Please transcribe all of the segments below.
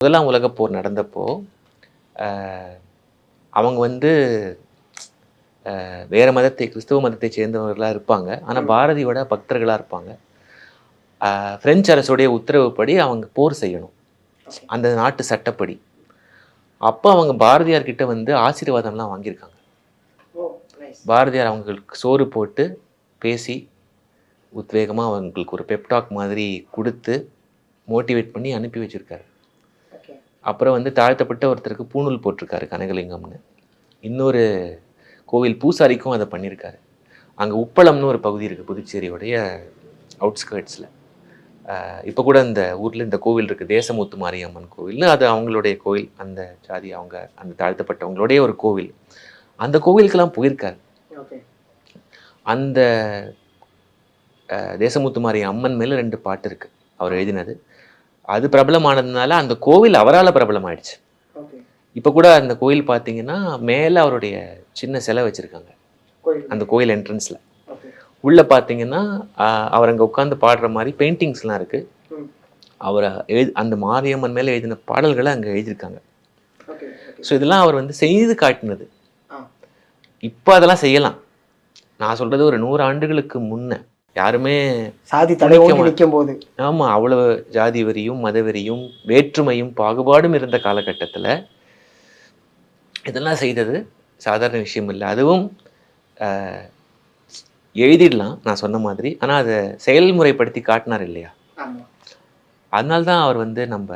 முதலாம் உலகப் போர் நடந்தப்போ அவங்க வந்து வேற மதத்தை கிறிஸ்துவ மதத்தை சேர்ந்தவர்களாக இருப்பாங்க. ஆனால் பாரதியோட பக்தர்களாக இருப்பாங்க. ஆஹ், பிரெஞ்சு அரசுடைய உத்தரவுப்படி அவங்க போர் செய்யணும். அந்த நாட்டு சட்டப்படி. அப்போ அவங்க பாரதியார் கிட்ட வந்து ஆசீர்வாதம்லாம் வாங்கியிருக்காங்க. பாரதியார் அவங்களுக்கு சோறு போட்டு பேசி உத்வேகமாக அவங்களுக்கு ஒரு பெப்டாக் மாதிரி கொடுத்து மோட்டிவேட் பண்ணி அனுப்பி வச்சிருக்காரு. அப்புறம் வந்து தாழ்த்தப்பட்ட ஒருத்தருக்கு பூணூல் போட்டிருக்காரு கனகலிங்கம்னு. இன்னொரு கோவில் பூசாரிக்கும் அதை பண்ணியிருக்காரு அங்கே உப்பளம்னு ஒரு பகுதி இருக்குது புதுச்சேரியோடைய அவுட்ஸ்கர்ட்ஸில் இப்போ கூட இந்த ஊரில் இந்த கோவில் இருக்குது தேசமுத்து மாரியம்மன் கோவில்னு அது அவங்களுடைய கோவில். அந்த ஜாதி அவங்க அந்த தாழ்த்தப்பட்டவங்களுடைய ஒரு கோவில். அந்த கோவிலுக்கெல்லாம் போயிருக்காரு. அந்த தேசமுத்து மாரி அம்மன் மேல ரெண்டு பாட்டு இருக்கு. அவர் எழுதினது. அது பிரபலமானதுனால அந்த கோவில் அவரால் பிரபலமாயிடுச்சு. இப்போ கூட அந்த கோயில் பார்த்தீங்கன்னா மேலே அவருடைய சின்ன சிலை வச்சிருக்காங்க. அந்த கோயில் என்ட்ரன்ஸில் உள்ள பார்த்தீங்கன்னா அவர் அங்கே உட்காந்து பாடுற மாதிரி பெயிண்டிங்ஸ்லாம் இருக்கு. அவர் எழுதி அந்த மாரியம்மன் மேலே எழுதின பாடல்களை அங்கே எழுதியிருக்காங்க. ஸோ இதெல்லாம் அவர் வந்து செய்து காட்டினது. இப்போ அதெல்லாம் செய்யலாம். நான் சொல்றது ஒரு நூறு ஆண்டுகளுக்கு முன்ன. யாருமே சாதி தலை ஓங்கி நிற்கும் போது ஆமா அவ்வளவு ஜாதி வெறியும் மதவெறியும் வேற்றுமையும் பாகுபாடும் இருந்த காலகட்டத்துல இதெல்லாம் செய்தது சாதாரண விஷயம் இல்லை. அதுவும் எழுதிடலாம் நான் சொன்ன மாதிரி. ஆனா அதை செயல்முறைப்படுத்தி காட்டினார் இல்லையா? அதனால தான் அவர் வந்து நம்ம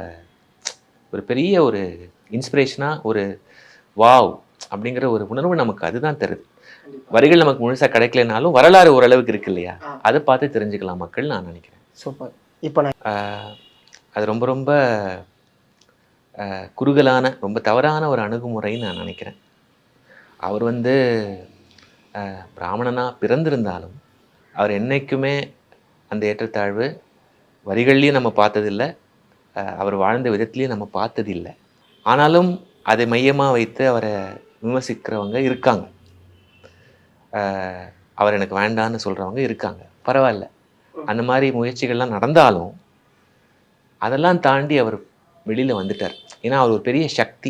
ஒரு பெரிய ஒரு இன்ஸ்பிரேஷனாக ஒரு வாவ் அப்படிங்கிற ஒரு உணர்வு நமக்கு அதுதான் தருது. வரிகள் நமக்கு முழுசா கிடைக்கலனாலும் வரலாறு ஓரளவுக்கு இருக்கு இல்லையா. அதை பார்த்து தெரிஞ்சுக்கலாம் மக்கள் நான் நினைக்கிறேன். சூப்பர். இப்போ அது ரொம்ப ரொம்ப குறுகலான ரொம்ப தவறான ஒரு அணுகுமுறைன்னு நான் நினைக்கிறேன். அவர் வந்து ஆஹ் பிராமணனா பிறந்திருந்தாலும் அவர் என்னைக்குமே அந்த ஏற்றத்தாழ்வு வரிகள்லையும் நம்ம பார்த்ததில்லை அவர் வாழ்ந்த விதத்துலையும் நம்ம பார்த்ததில்லை. ஆனாலும் அதை மையமாக வைத்து அவரை விமர்சிக்கிறவங்க இருக்காங்க. அவர் எனக்கு வேண்டான்னு சொல்கிறவங்க இருக்காங்க. பரவாயில்ல. அந்த மாதிரி முயற்சிகள்லாம் நடந்தாலும் அதெல்லாம் தாண்டி அவர் வெளியில் வந்துட்டார். ஏன்னா அவர் ஒரு பெரிய சக்தி.